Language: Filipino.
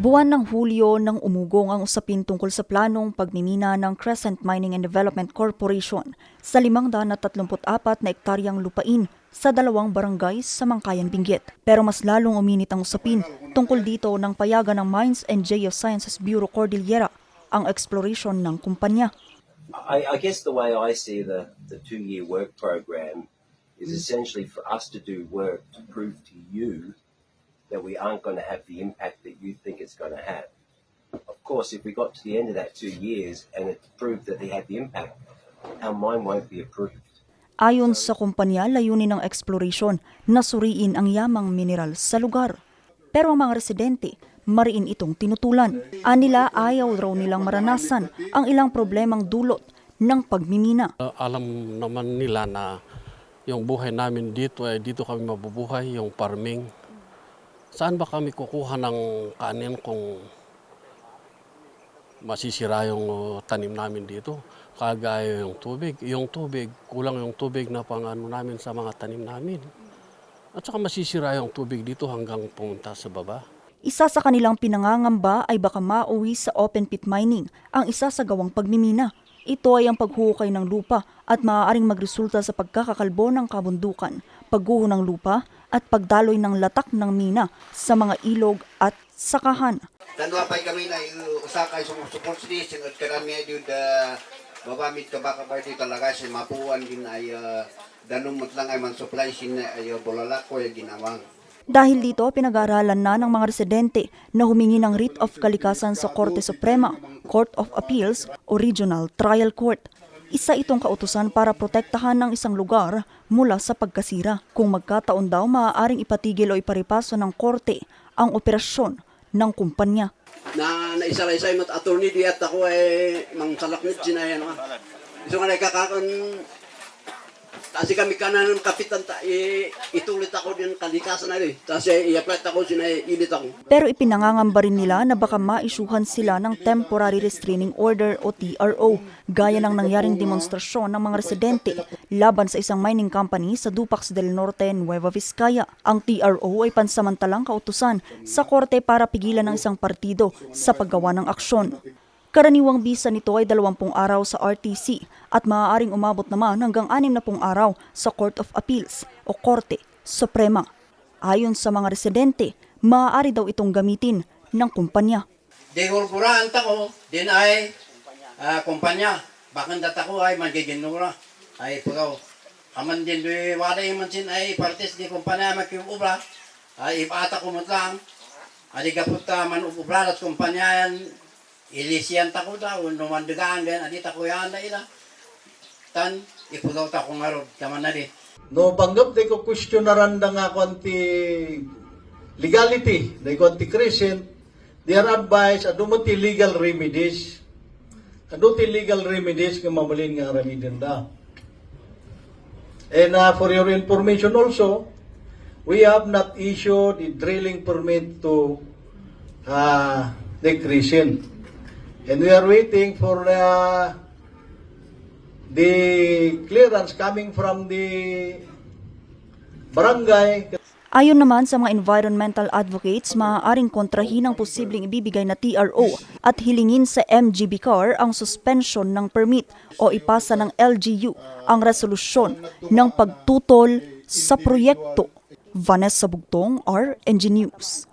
Buwan ng Hulyo nang umugong ang usapin tungkol sa planong pagmimina ng Crescent Mining and Development Corporation sa 534 na ektaryang lupain sa dalawang barangay sa Mangkayan, Benguet. Pero mas lalong uminit ang usapin tungkol dito ng payagan ng Mines and Geosciences Bureau Cordillera ang exploration ng kumpanya. I, I guess the way I see the, the two year work program is essentially for us to do work to prove to you that we aren't going to have the impact that you think it's going to have. Of course, if we got to the end of that two years and it proved that they had the impact, our mine won't be approved. Ayon sa kumpanya, layunin ng exploration na suriin ang yamang mineral sa lugar. Pero ang mga residente, mariin itong tinutulan. Anila ayaw raw nilang maranasan ang ilang problemang dulot ng pagmimina. Uh, alam naman nila na yung buhay namin dito ay dito kami mabubuhay, yung farming. Saan ba kami kukuha ng kanin kung masisira yung uh, tanim namin dito? Kagaya yung tubig. Yung tubig, kulang yung tubig na pang ano namin sa mga tanim namin. At saka masisira yung tubig dito hanggang pumunta sa baba. Isa sa kanilang pinangangamba ay baka mauwi sa open pit mining ang isa sa gawang pagmimina. Ito ay ang paghuhukay ng lupa at maaaring magresulta sa pagkakakalbo ng kabundukan, pagguho ng lupa at pagdaloy ng latak ng mina sa mga ilog at sakahan. Tanwa pa kami na usakay sumusuport sini singod karami ay yun da babamit ka baka pa di talaga si mapuan din ay uh, danumot lang ay man supply sin ay uh, bolalako ay ginawang. Dahil dito, pinag-aaralan na ng mga residente na humingi ng writ of kalikasan sa Korte Suprema, Court of Appeals o Regional Trial Court. Isa itong kautusan para protektahan ng isang lugar mula sa pagkasira. Kung magkataon daw, maaaring ipatigil o iparipaso ng korte ang operasyon ng kumpanya. Na naisalaysay mat attorney di at ako ay mang salaknit sinayan nga. Iso nga nakakakon kasi kami kanan ng kapitan ta i, itulit ako din kalikasan na rin. Tapos i-apply ako sinay ilit ako. Pero ipinangangamba rin nila na baka maisyuhan sila ng Temporary Restraining Order o TRO, gaya ng nangyaring demonstrasyon ng mga residente laban sa isang mining company sa Dupax del Norte, Nueva Vizcaya. Ang TRO ay pansamantalang kautusan sa korte para pigilan ng isang partido sa paggawa ng aksyon. Karaniwang bisa nito ay 20 araw sa RTC at maaaring umabot naman hanggang 60 araw sa Court of Appeals o Korte Suprema. Ayon sa mga residente, maaari daw itong gamitin ng kumpanya. Ta ko, din ay ah, kumpanya. Bakit data ko ay magiginura. Ay pagaw. Aman din di wala yung mansin ay partes di kumpanya makiubra. Ay ipata ko mo lang. Adi kaputa man ubra at kumpanya yan. Ilisiyan ta ko daw. Numan dugaan gan. Adi ta ko yan na ila. Tan ipagaw ta ko ngarod. Kaman na di. No panggap di ko questionaran da nga konti legality, di konti crescent, they are advised adu mo ti legal remedies. Adu ti legal remedies nga mamulin nga remedian da. And uh, for your information also, we have not issued the drilling permit to uh, the crescent. And we are waiting for uh, the clearance coming from the barangay. Ayon naman sa mga environmental advocates, maaaring kontrahin ang posibleng ibibigay na TRO at hilingin sa MGB CAR ang suspension ng permit o ipasa ng LGU ang resolusyon ng pagtutol sa proyekto. Vanessa Bugtong, RNG News.